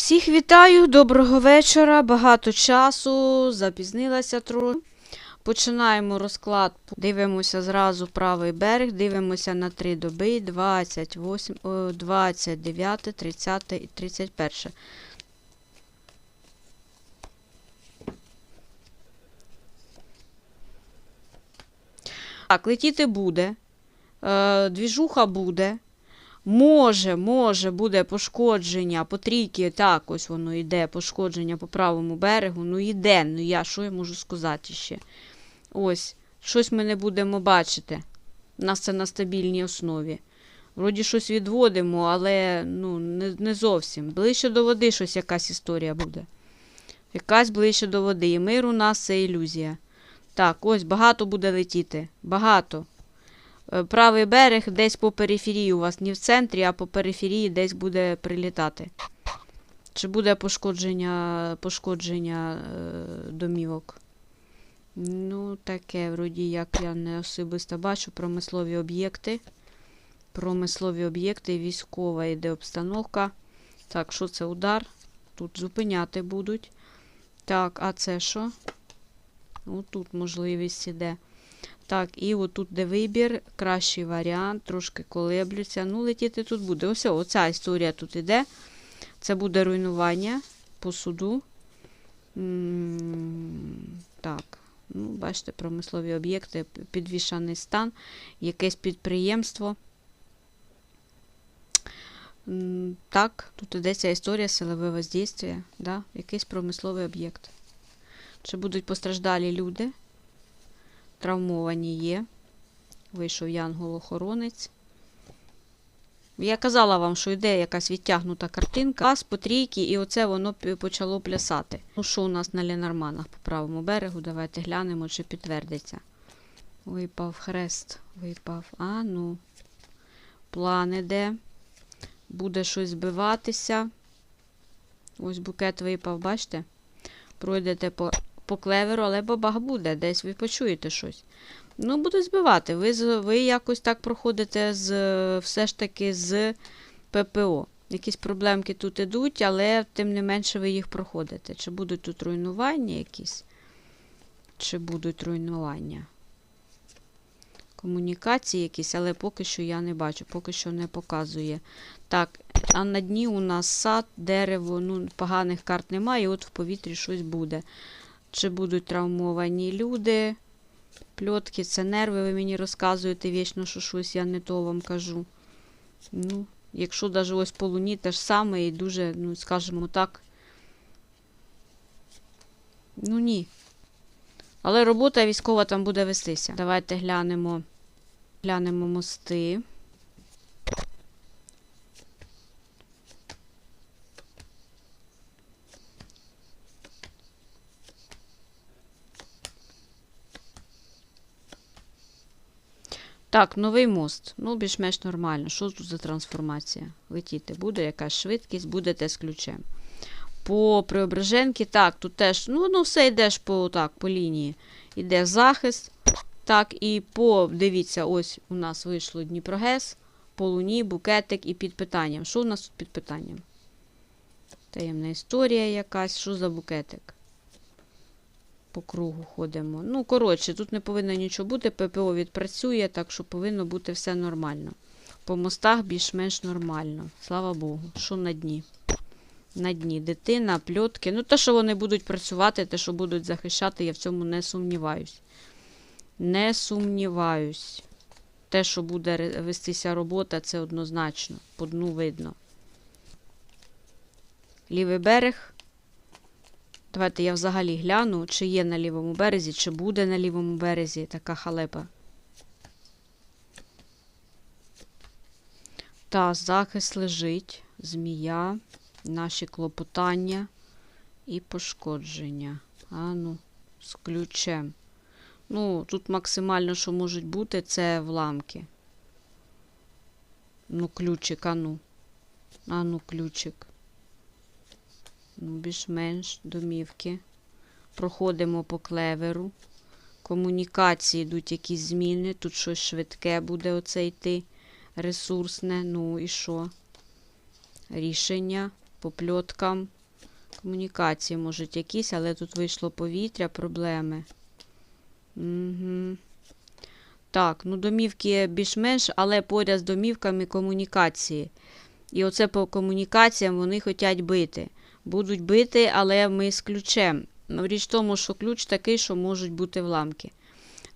Всіх вітаю, доброго вечора, багато часу, запізнилася трохи. Починаємо розклад. Дивимося зразу правий берег, дивимося на три доби 28, 29, 30 і 31. Так, летіти буде. Е, двіжуха буде. Може, може, буде пошкодження по трійки, так, ось воно йде, пошкодження по правому берегу. Ну, йде, ну я що я можу сказати ще? Ось, щось ми не будемо бачити. У нас це на стабільній основі. Вроді щось відводимо, але ну, не, не зовсім. Ближче до води щось якась історія буде. Якась ближче до води. І мир у нас це ілюзія. Так, ось багато буде летіти. Багато. Е, Правий берег десь по периферії у вас, не в центрі, а по периферії десь буде прилітати. Чи буде пошкодження, пошкодження е, домівок? Ну, таке, вроді, як я не особисто бачу, промислові об'єкти. Промислові об'єкти, військова йде обстановка. Так, що це удар? Тут зупиняти будуть. Так, а це що? Отут можливість іде. Так, і отут, де вибір, кращий варіант, трошки колеблються. Ну, летіти тут буде. Ось, оця історія тут іде. Це буде руйнування по суду. Так, ну, бачите, промислові об'єкти, підвішаний стан, якесь підприємство. Так, тут йдеться історія, силове воздействие, да? якийсь промисловий об'єкт. Чи будуть постраждалі люди? Травмовані є. Вийшов янгол-охоронець. Я казала вам, що йде якась відтягнута картинка. Пас по трійки, і оце воно почало плясати. Ну, що у нас на Ленорманах по правому берегу? Давайте глянемо, чи підтвердиться. Випав хрест. Випав. А, ну. План іде. Буде щось збиватися. Ось букет випав, бачите? Пройдете по, по клеверу, але бабах буде. Десь ви почуєте щось. Ну, будуть збивати. Ви, ви якось так проходите з, все ж таки з ППО. Якісь проблемки тут ідуть, але тим не менше ви їх проходите. Чи будуть тут руйнування якісь? Чи будуть руйнування? Комунікації якісь, але поки що я не бачу, поки що не показує. Так, а на дні у нас сад, дерево, ну, поганих карт немає, і от в повітрі щось буде. Чи будуть травмовані люди? Пльотки, це нерви, ви мені розказуєте вічно, що щось я не то вам кажу. Ну, якщо навіть ось по луні те ж саме і дуже, ну, скажімо так. Ну ні. Але робота військова там буде вестися. Давайте глянемо, глянемо мости. Так, новий мост. Ну, більш-менш нормально. Що тут за трансформація? Летіти буде, якась швидкість, будете з ключем. По Преображенки, так, тут теж, ну, ну все йдеш по, так, по лінії. Іде захист. Так, і по, дивіться, ось у нас вийшло Дніпрогес, по луні, букетик і під питанням. Що у нас тут під питанням? Таємна історія якась. Що за букетик? По кругу ходимо. Ну, коротше, тут не повинно нічого бути. ППО відпрацює, так що повинно бути все нормально. По мостах більш-менш нормально. Слава Богу. Що на дні? На дні дитина, пльотки. Ну, те, що вони будуть працювати, те, що будуть захищати, я в цьому не сумніваюсь. Не сумніваюсь. Те, що буде вестися робота, це однозначно. По дну видно. Лівий берег. Давайте я взагалі гляну, чи є на лівому березі, чи буде на лівому березі така халепа. Та захист лежить, змія, наші клопотання і пошкодження. А ну, з ключем. Ну, тут максимально, що можуть бути, це вламки. Ну, ключик, а ну. А ну, ключик. Ну, більш-менш домівки. Проходимо по клеверу. Комунікації йдуть якісь зміни. Тут щось швидке буде оце йти. Ресурсне. Ну і що? Рішення. по пльоткам. Комунікації, можуть якісь, але тут вийшло повітря, проблеми. Угу. Так, ну домівки більш-менш, але поряд з домівками комунікації. І оце по комунікаціям вони хочуть бити. Будуть бити, але ми з ключем. Ну, Річ в тому, що ключ такий, що можуть бути вламки.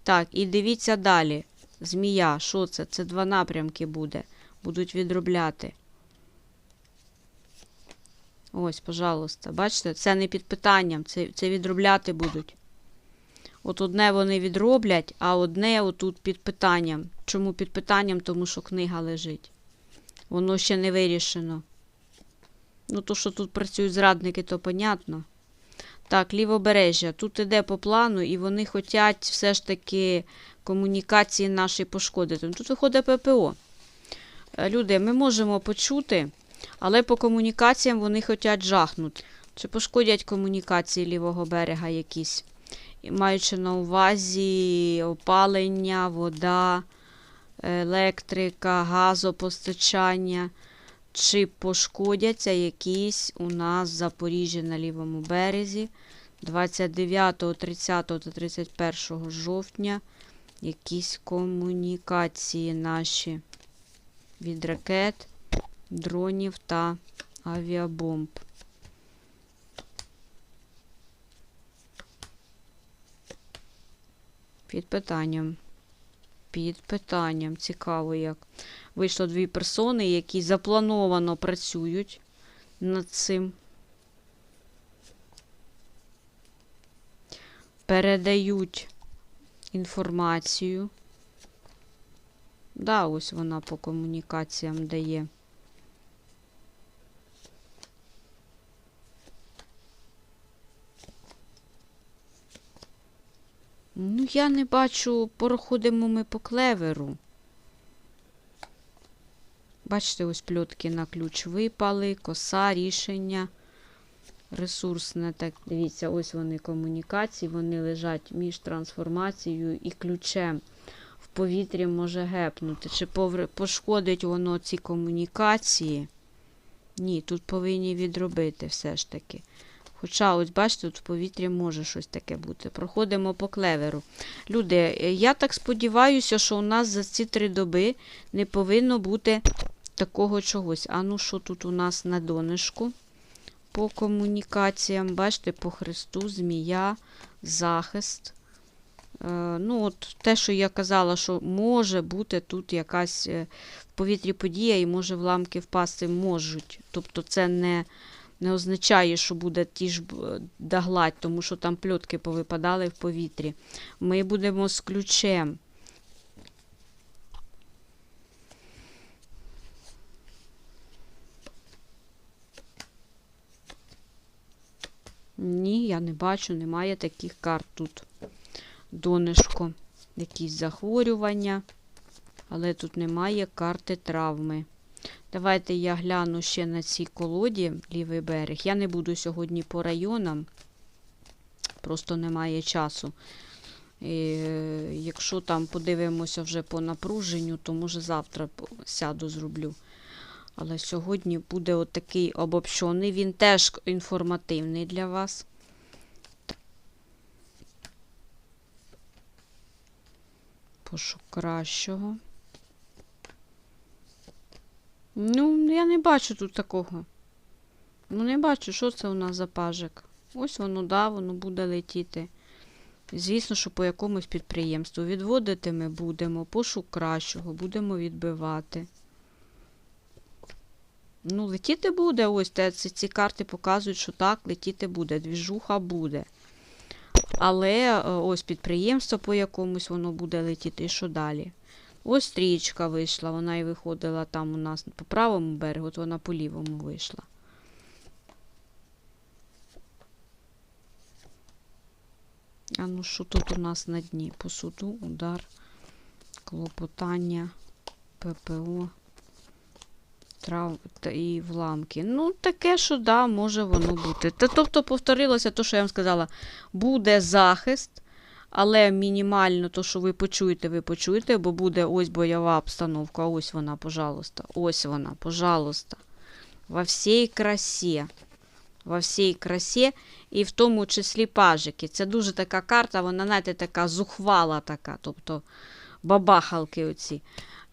Так, і дивіться далі. Змія, що це? Це два напрямки буде. Будуть відробляти. Ось, пожалуйста. Бачите, це не під питанням, це, це відробляти будуть. От одне вони відроблять, а одне отут під питанням. Чому під питанням? Тому що книга лежить. Воно ще не вирішено. Ну, то, що тут працюють зрадники, то понятно. Так, лівобережжя. Тут іде по плану, і вони хочуть все ж таки комунікації наші пошкодити. Тут виходить ППО. Е, Люди, ми можемо почути, але по комунікаціям вони хочуть жахнути. Чи пошкодять комунікації лівого берега якісь? Маючи на увазі опалення, вода, електрика, газопостачання. Чи пошкодяться якісь у нас в Запоріжжі на лівому березі 29, 30 та 31 жовтня якісь комунікації наші від ракет, дронів та авіабомб. Під питанням. Під питанням. Цікаво як. Вийшло дві персони, які заплановано працюють над цим. Передають інформацію. Да, ось вона по комунікаціям дає. Ну, я не бачу, проходимо ми по клеверу. Бачите, ось пльотки на ключ випали, коса, рішення. Ресурсне, так, дивіться, ось вони комунікації, вони лежать між трансформацією і ключем. В повітрі може гепнути. Чи пошкодить воно ці комунікації? Ні, тут повинні відробити все ж таки. Хоча, ось бачите, тут в повітрі може щось таке бути. Проходимо по клеверу. Люди, е, я так сподіваюся, що у нас за ці три доби не повинно бути такого чогось. А ну, що тут у нас на донышку? По комунікаціям, бачите, по хресту, змія, захист. Е, ну, от Те, що я казала, що може бути тут якась е, в повітрі подія і може вламки впасти можуть. Тобто це не, не означає, що буде ті ж догладь, тому що там пльотки повипадали в повітрі. Ми будемо з ключем. Ні, я не бачу, немає таких карт тут. Донишко, якісь захворювання, але тут немає карти травми. Давайте я гляну ще на цій колоді лівий берег. Я не буду сьогодні по районам, просто немає часу. І, е, якщо там подивимося вже по напруженню, то може завтра сяду зроблю. Але сьогодні буде отакий обобщений. Він теж інформативний для вас. Пошук кращого. Ну, я не бачу тут такого. Ну, не бачу, що це у нас за пажик. Ось воно, да, воно буде летіти. Звісно, що по якомусь підприємству. Відводити ми будемо, пошук кращого, будемо відбивати. Ну, летіти буде. Ось те, ці, ці карти показують, що так, летіти буде. Двіжуха буде. Але е, ось підприємство по якомусь воно буде летіти. І що далі? Ось стрічка вийшла, вона і виходила там у нас по правому берегу, от вона по лівому вийшла. А ну що тут у нас на дні? По суду, удар, клопотання, ППО, трав і вламки. Ну, таке, що да, може воно бути. Та, тобто повторилося те, що я вам сказала, буде захист, але мінімально то, що ви почуєте, ви почуєте, бо буде ось бойова обстановка. Ось вона, пожалуйста. Ось вона, пожалуйста. во всій красі. Во всій красі, і в тому числі пажики. Це дуже така карта, вона, знаєте, така зухвала така, тобто бабахалки оці.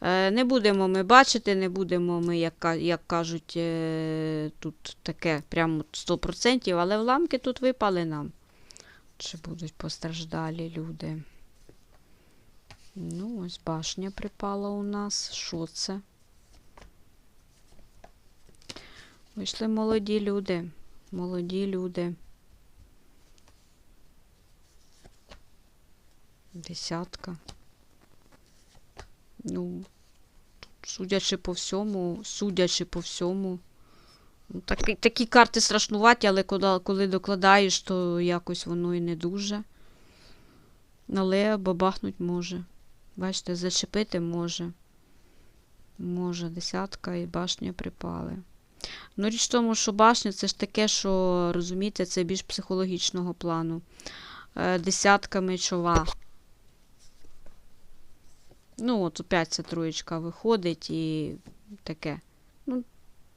Е, Не будемо ми бачити, не будемо ми, як, як кажуть, е, тут таке прямо 100%, але вламки тут випали нам. Чи будуть постраждалі люди? Ну, ось башня припала у нас. Що це? Вийшли молоді люди. Молоді люди. Десятка. Ну, судячи по всьому, судячи по всьому. Ну, такі, карти страшнуваті, але коли, коли докладаєш, то якось воно і не дуже. Але бабахнуть може. Бачите, зачепити може. Може, десятка і башня припали. Ну, річ в тому, що башня це ж таке, що, розумієте, це більш психологічного плану. Е, десятка мечова. Ну, от опять ця троєчка виходить і таке. Ну,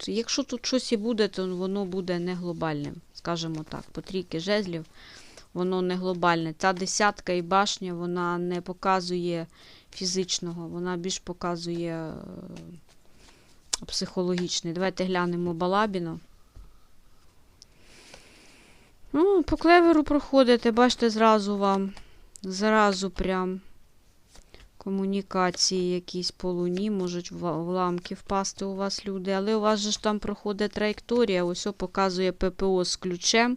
якщо тут щось і буде, то воно буде не глобальним. Скажімо так, по трійки жезлів воно не глобальне. Ця десятка і башня, вона не показує фізичного, вона більш показує е, психологічний. Давайте глянемо Балабіно. Ну, по клеверу проходите, бачите, зразу вам. Зразу прям комунікації якісь по луні, можуть вламки впасти у вас люди. Але у вас же ж там проходить траєкторія, ось показує ППО з ключем.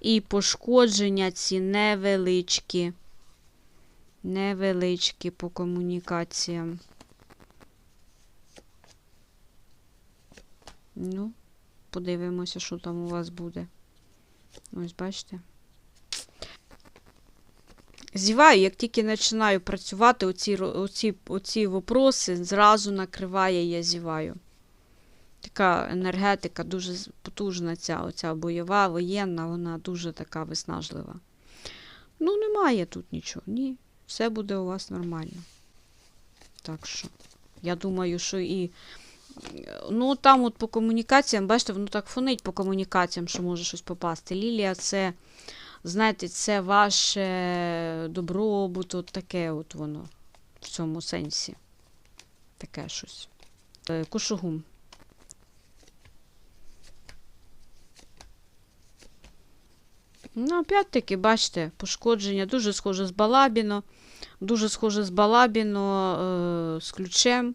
І пошкодження ці невеличкі. Невеличкі по комунікаціям. Ну, подивимося, що там у вас буде. Ось, бачите. Зіваю, як тільки починаю працювати, оці, оці, оці вопроси зразу накриває я зіваю. Така енергетика дуже потужна ця оця бойова, воєнна, вона дуже така виснажлива. Ну, немає тут нічого. Ні, все буде у вас нормально. Так що, я думаю, що і. Ну, там от по комунікаціям, бачите, воно так фонить по комунікаціям, що може щось попасти. Лілія це, знаєте, це ваше добробут, от таке от воно в цьому сенсі. Таке щось. Е, Кушугум. Ну, опять-таки, бачите, пошкодження дуже схоже з Балабіно, дуже схоже з Балабіно е, з ключем.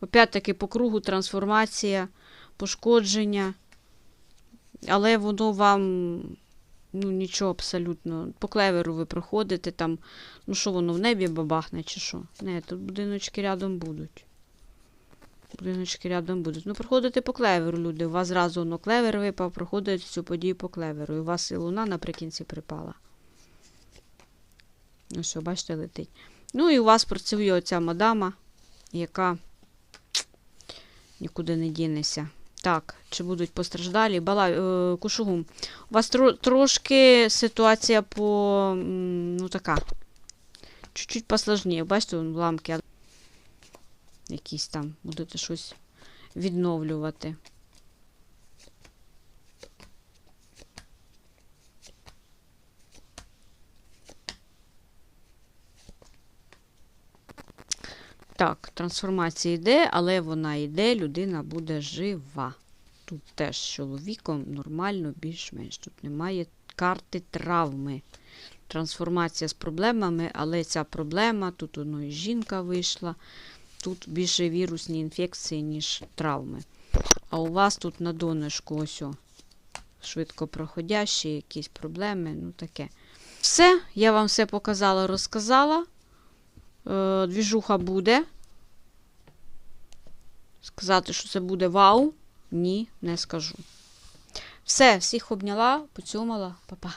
Опять-таки по кругу трансформація, пошкодження. Але воно вам ну, нічого абсолютно. По клеверу ви проходите там. Ну що воно в небі бабахне чи що? Не, тут будиночки рядом будуть. Будиночки рядом будуть. Ну, проходите по клеверу, люди. У вас зразу воно клевер випав, проходить цю подію по клеверу. І у вас і луна наприкінці припала. Ну що, бачите, летить. Ну і у вас працює оця мадама, яка нікуди не дінеся. Так, чи будуть постраждалі? Бала, е, Кушугум. У вас тро, трошки ситуація по. Ну, така. Чуть-чуть посложніше. Бачите, вон ламки. Якісь там. Будете щось відновлювати. Так, трансформація йде, але вона йде, людина буде жива. Тут теж з чоловіком нормально, більш-менш. Тут немає карти травми. Трансформація з проблемами, але ця проблема, тут воно і жінка вийшла. Тут більше вірусні інфекції, ніж травми. А у вас тут на донышку ось о, швидко проходящі якісь проблеми, ну таке. Все, я вам все показала, розказала. Е, двіжуха буде. Сказати, що це буде вау. Ні, не скажу. Все, всіх обняла, поцюмала, па-па.